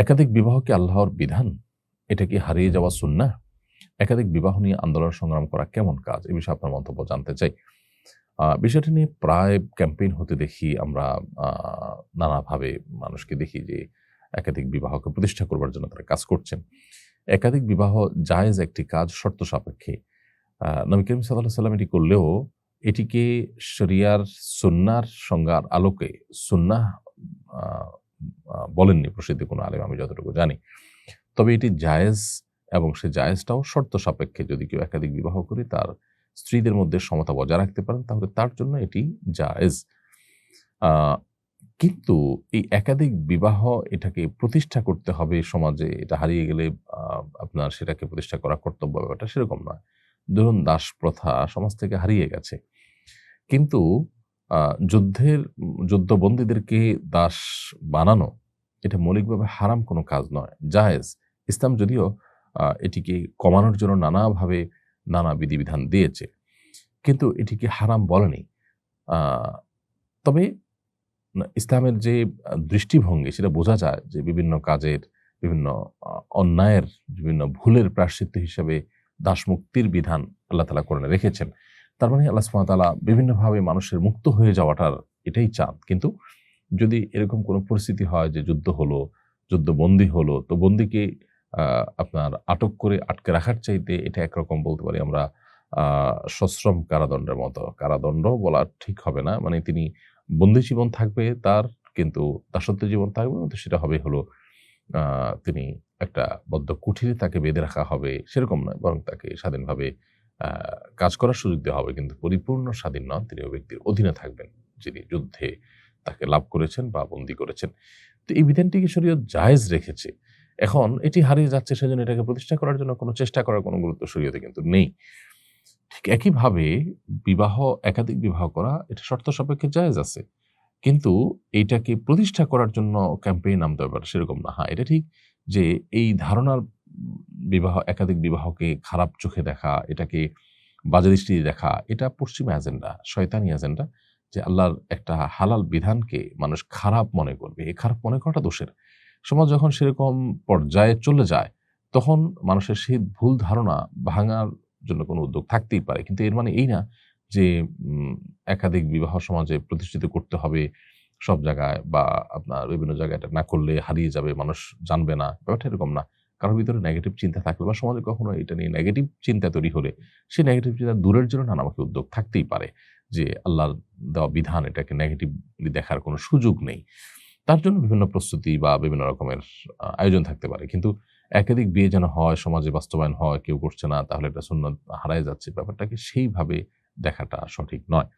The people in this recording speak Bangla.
একাধিক বিবাহ কি আল্লাহর বিধান? এটা কি হারিয়ে যাওয়া সুন্না একাধিক বিবাহ নিয়ে আন্দোলন সংগ্রাম করা কেমন কাজ? এ বিষয়ে আপনার মন্তব্য জানতে চাই। বিষয়টি নিয়ে প্রায় ক্যাম্পেইন হতে দেখি আমরা নানাভাবে মানুষকে দেখি যে একাধিক বিবাহকে প্রতিষ্ঠা করবার জন্য তারা কাজ করছেন। একাধিক বিবাহ জায়েজ একটি কাজ শর্ত সাপেক্ষে। নবী করিম সাল্লাহ সাল্লাম এটি করলেও এটিকে শরিয়ার সুন্নার সংজ্ঞার আলোকে সুন্না বলেননি প্রসিদ্ধ কোনো আলেম, আমি যতটুকু জানি। তবে এটি জায়েজ এবং সে জায়েজটাও শর্ত সাপেক্ষে যদি কেউ একাধিক বিবাহ করে তার স্ত্রীদের মধ্যে সমতা বজায় রাখতে পারেন, তাহলে তার জন্য এটি জায়েজ। কিন্তু এই একাধিক বিবাহ এটাকে প্রতিষ্ঠা করতে হবে সমাজে, এটা হারিয়ে গেলে আপনার সেটাকে প্রতিষ্ঠা করা কর্তব্য ব্যাপারটা সেরকম নয়। ধরুন দাস প্রথা সমাজ থেকে হারিয়ে গেছে। কিন্তু যুদ্ধের, যুদ্ধবন্দীদেরকে দাস বানানো, এটা মৌলিকভাবে হারাম কোনো কাজ নয়। জায়েজ। ইসলাম যদিও এটিকে কমানোর জন্য নানাভাবে নানা বিধিবিধান দিয়েছে, কিন্তু এটিকে হারাম বলেনি। তবে ইসলামের যে দৃষ্টিভঙ্গি, সেটা বোঝা যায় যে বিভিন্ন কাজের, বিভিন্ন অন্যায়ের, বিভিন্ন ভুলের প্রাশ্চিত্য হিসাবে দাসমুক্তির বিধান আল্লাহ তালা করে রেখেছেন। তার মানে আল্লাহ সুবহানাহু বিভিন্নভাবে মানুষের মুক্ত হয়ে যাওয়াটার এটাই চান। কিন্তু যদি এরকম কোনো পরিস্থিতি হয় যে যুদ্ধ হলো, যুদ্ধ বন্দী হলো, তো বন্দিকে আপনার আটক করে আটকে রাখার চাইতে এটা একরকম বলতে পারি আমরা সশ্রম কারাদণ্ডের মতো। কারাদণ্ড বলা ঠিক হবে না। মানে তিনি বন্দি জীবন থাকবে তার, কিন্তু দাসত্ব জীবন থাকবে কিন্তু সেটা হবে হলো তিনি একটা বদ্ধ কুঠিরে তাকে বেঁধে রাখা হবে, সেরকম নয়, বরং তাকে স্বাধীনভাবে কাজ করার সুযোগ দেওয়া হবে, কিন্তু পরিপূর্ণ স্বাধীন নন, তিনি ওই ব্যক্তির অধীনে থাকবেন, যিনি যুদ্ধে তাকে লাভ করেছেন বা বন্দী করেছেন। তো এই বিধানটিকে শরীয়ত জায়েজ রেখেছে। এখন এটি হারিয়ে যাচ্ছে সেজন্য এটাকে প্রতিষ্ঠা করার জন্য কোনো চেষ্টা করার কোনো গুরুত্ব শরীয়তে কিন্তু নেই। ঠিক একইভাবে বিবাহ, একাধিক বিবাহ করা, এটা শর্ত সাপেক্ষে জায়েজ আছে। কিন্তু এইটাকে প্রতিষ্ঠা করার জন্য ক্যাম্পেইন নামতে হবে সেরকম না। হ্যাঁ এটা ঠিক যে এই ধারণার বিবাহ, একাধিক বিবাহকে খারাপ চোখে দেখা, এটাকে বাজে দৃষ্টি দেখা, এটা পশ্চিমা এজেন্ডা শয়তানি এজেন্ডা যে আল্লাহর একটা হালাল বিধানকে মানুষ খারাপ মনে করবে। এই খারাপ মনে করাটা দোষের। সমাজ যখন সেরকম পর্যায়ে চলে যায়, তখন মানুষের সেই ভুল ধারণা ভাঙার জন্য কোনো উদ্যোগ থাকতেই পারে। কিন্তু এর মানে এই না যে একাধিক বিবাহ সমাজে প্রতিষ্ঠিত করতে হবে সব জায়গায় বা আপনার বিভিন্ন জায়গায় এটা না করলে হারিয়ে যাবে, মানুষ জানবে না, ব্যাপারটা এরকম না। কারোর ভিতরে নেগেটিভ চিন্তা থাকলে বা সমাজে কখনো এটা নিয়ে নেগেটিভ চিন্তা তৈরি হলে সেই নেগেটিভ চিন্তা দূরের জন্য নানামুখী উদ্যোগ থাকতেই পারে যে আল্লাহর দেওয়া বিধান এটাকে নেগেটিভলি দেখার কোনো সুযোগ নেই। তার জন্য বিভিন্ন প্রস্তুতি বা বিভিন্ন রকমের আয়োজন থাকতে পারে। কিন্তু একাধিক বিয়ে যেন হয়, সমাজে বাস্তবায়ন হয়, কেউ করছে না, তাহলে এটা সুন্নত হারায় যাচ্ছে। ব্যাপারটাকে সেইভাবে দেখাটা সঠিক নয়।